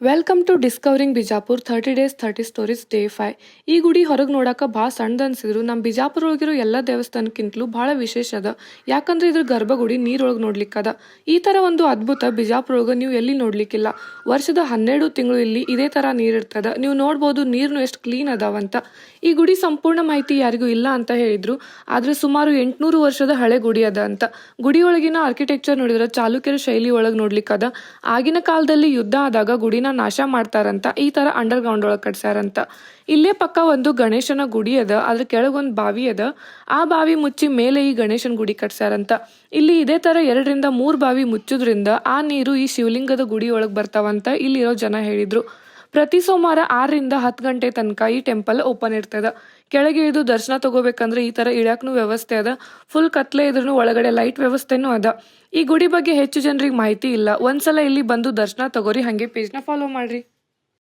Welcome to discovering Bijapur thirty days thirty stories day five ಈ ಗುಡಿ ಹೊರಗೆ ನೋಡಕ್ಕೆ ಭಾಳ ಸಣ್ಣದು ಅನಿಸಿದ್ರು. ನಮ್ಮ ಬಿಜಾಪುರ ಒಳಗಿರೋ ಎಲ್ಲ ದೇವಸ್ಥಾನಕ್ಕಿಂತಲೂ ಭಾಳ ವಿಶೇಷ ಅದ. ಯಾಕಂದ್ರೆ ಇದ್ರ ಗರ್ಭಗುಡಿ ನೀರೊಳಗೆ ನೋಡ್ಲಿಕ್ಕದ ಈ ಥರ ಒಂದು ಅದ್ಭುತ ಬಿಜಾಪುರ ಒಳಗೆ ನೀವು ಎಲ್ಲಿ ನೋಡ್ಲಿಕ್ಕಿಲ್ಲ. ವರ್ಷದ ಹನ್ನೆರಡು ತಿಂಗಳು ಇಲ್ಲಿ ಇದೇ ಥರ ನೀರು ಇರ್ತದ. ನೀವು ನೋಡ್ಬೋದು ನೀರ್ನು ಎಷ್ಟು ಕ್ಲೀನ್ ಅದಾವಂತ. ಈ ಗುಡಿ ಸಂಪೂರ್ಣ ಮಾಹಿತಿ ಯಾರಿಗೂ ಇಲ್ಲ ಅಂತ ಹೇಳಿದ್ರು. ಆದ್ರೆ ಸುಮಾರು ಎಂಟುನೂರು ವರ್ಷದ ಹಳೆ ಗುಡಿ ಅದ ಅಂತ. ಗುಡಿ ಒಳಗಿನ ಆರ್ಕಿಟೆಕ್ಚರ್ ನೋಡಿದ್ರೆ ಚಾಲುಕ್ಯರ ಶೈಲಿ ಒಳಗೆ ನೋಡ್ಲಿಕ್ಕದ ಆಗಿನ ಕಾಲದಲ್ಲಿ ಯುದ್ಧ ಆದಾಗ ಗುಡಿನ ನಾಶ ಮಾಡ್ತಾರಂತ, ಈ ತರ ಅಂಡರ್ ಗ್ರೌಂಡ್ ಒಳಗೆ ಕಟ್ಸ್ಯಾರಂತ. ಇಲ್ಲೇ ಪಕ್ಕ ಒಂದು ಗಣೇಶನ ಗುಡಿ ಅದ, ಅದ್ರ ಕೆಳಗೊಂದು ಬಾವಿ ಅದ. ಆ ಬಾವಿ ಮುಚ್ಚಿ ಮೇಲೆ ಈ ಗಣೇಶನ ಗುಡಿ ಕಟ್ಸ್ಯಾರಂತ. ಇಲ್ಲಿ ಇದೇ ತರ ಎರಡರಿಂದ ಮೂರು ಬಾವಿ ಮುಚ್ಚೋದ್ರಿಂದ ಆ ನೀರು ಈ ಶಿವಲಿಂಗದ ಗುಡಿ ಒಳಗೆ ಬರ್ತಾವಂತ ಇಲ್ಲಿರೋ ಜನ ಹೇಳಿದ್ರು. ಪ್ರತಿ ಸೋಮವಾರ ಆರರಿಂದ ಹತ್ತು ಗಂಟೆ ತನಕ ಈ ಟೆಂಪಲ್ ಓಪನ್ ಇರ್ತದ. ಕೆಳಗೆ ಇಳಿದು ದರ್ಶನ ತಗೋಬೇಕಂದ್ರೆ ಈ ತರ ಇಳಕ್ನು ವ್ಯವಸ್ಥೆ ಅದ. ಫುಲ್ ಕತ್ಲೆ ಇದ್ರೂ ಒಳಗಡೆ ಲೈಟ್ ವ್ಯವಸ್ಥೆನೂ ಅದ. ಈ ಗುಡಿ ಬಗ್ಗೆ ಹೆಚ್ಚು ಜನರಿಗೆ ಮಾಹಿತಿ ಇಲ್ಲ. ಒಂದ್ಸಲ ಇಲ್ಲಿ ಬಂದು ದರ್ಶನ ತಗೋರಿ, ಹಂಗೆ ಪೇಜ್ನ ಫಾಲೋ ಮಾಡ್ರಿ.